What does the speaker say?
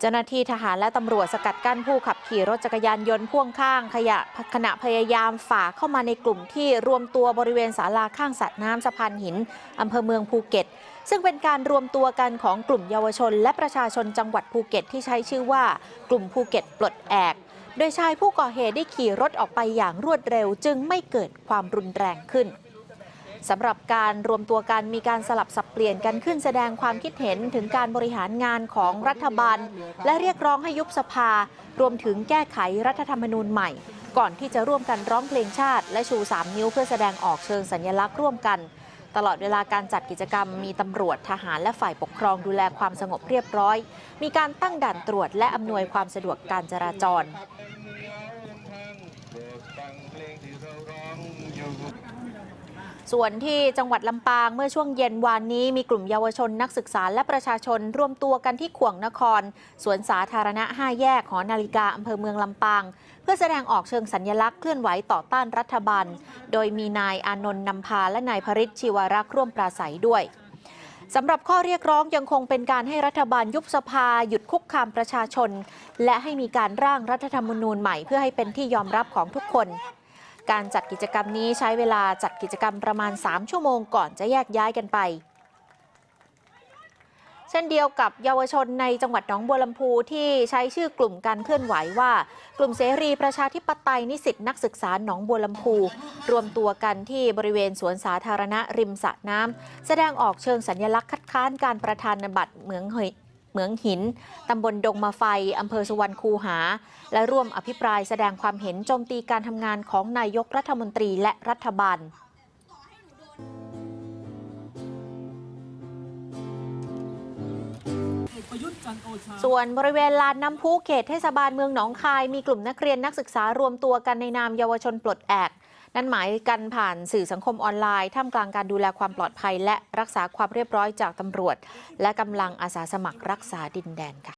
เจ้าหน้าที่ทหารและตำรวจสกัดกั้นผู้ขับขี่รถจักรยานยนต์พ่วงข้างขยะขณะพยายามฝ่าเข้ามาในกลุ่มที่รวมตัวบริเวณศาลาข้างสระน้ำสะพานหินอำเภอเมืองภูเก็ต ซึ่งเป็นการรวมตัวกันของกลุ่มเยาวชน และประชาชนจังหวัดภูเก็ตที่ใช้ชื่อว่ากลุ่มภูเก็ตปลดแอกโดยชายผู้ก่อเหตุได้ขี่รถออกไปอย่างรวดเร็ว จึงไม่เกิดความรุนแรงขึ้น สำหรับการรวมตัวกันมีการสลับสับเปลี่ยนกันขึ้นแสดงความคิดเห็นถึงการบริหารงานของรัฐบาล และเรียกร้องให้ยุบสภา รวมถึงแก้ไขรัฐธรรมนูญใหม่ ก่อนที่จะร่วมกันร้องเพลงชาติ และชู 3 นิ้วเพื่อแสดงออกเชิงสัญลักษณ์ร่วมกัน ตลอดเวลาการจัดกิจกรรมมีตำรวจทหารและฝ่ายปกครองดูแลความสงบเรียบร้อย มีการตั้งด่านตรวจและอำนวยความสะดวกการจราจร ส่วนที่จังหวัดลำปางเมื่อช่วงเย็นวานนี้มีกลุ่มเยาวชนนักศึกษาและประชาชนรวมตัวกันที่ขวงนคร สวนสาธารณะ 5 แยกหอนาฬิกาอำเภอเมืองลำปาง เพื่อแสดงออกเชิงสัญญลักษณ์เคลื่อนไหวต่อต้านรัฐบาล โดยมีนายอานนท์นำพาและนายพริชชิวรักษ์ร่วมปราศัยด้วยสำหรับข้อเรียกร้องยังคงเป็นการให้รัฐบาลยุบสภาหยุดคุกคามประชาชน และให้มีการร่างรัฐธรรมนูญใหม่เพื่อให้เป็นที่ยอมรับของทุกคน การจัดกิจกรรมนี้ใช้เวลาจัดกิจกรรมประมาณ 3 ชั่วโมงก่อนจะแยกย้ายกันไป เช่นเดียวกับเยาวชนในจังหวัดหนองบัวลำพูที่ใช้ชื่อกลุ่มการเคลื่อนไหวว่า กลุ่มเสรีประชาธิปไตยนิสิตนักศึกษาหนองบัวลำพู รวมตัวกันที่บริเวณสวนสาธารณะริมสระน้ำแสดงออกเชิงสัญลักษณ์คัดค้านการประธานบัตรเหมืองเหย เหมืองหินตำบลดงมาไฟอำเภอสุวรรณคูหา และร่วมอภิปรายแสดงความเห็นโจมตีการทำงานของนายกรัฐมนตรีและรัฐบาลส่วนบริเวณลานน้ำพุเขตเทศบาลเมืองหนองคาย มีกลุ่มนักเรียนนักศึกษารวมตัวกันในนามเยาวชนปลดแอก นั่นหมายกันผ่านสื่อสังคมออนไลน์ท่ามกลางการดูแลความปลอดภัย และรักษาความเรียบร้อยจากตำรวจ และกำลังอาสาสมัครรักษาดินแดนค่ะ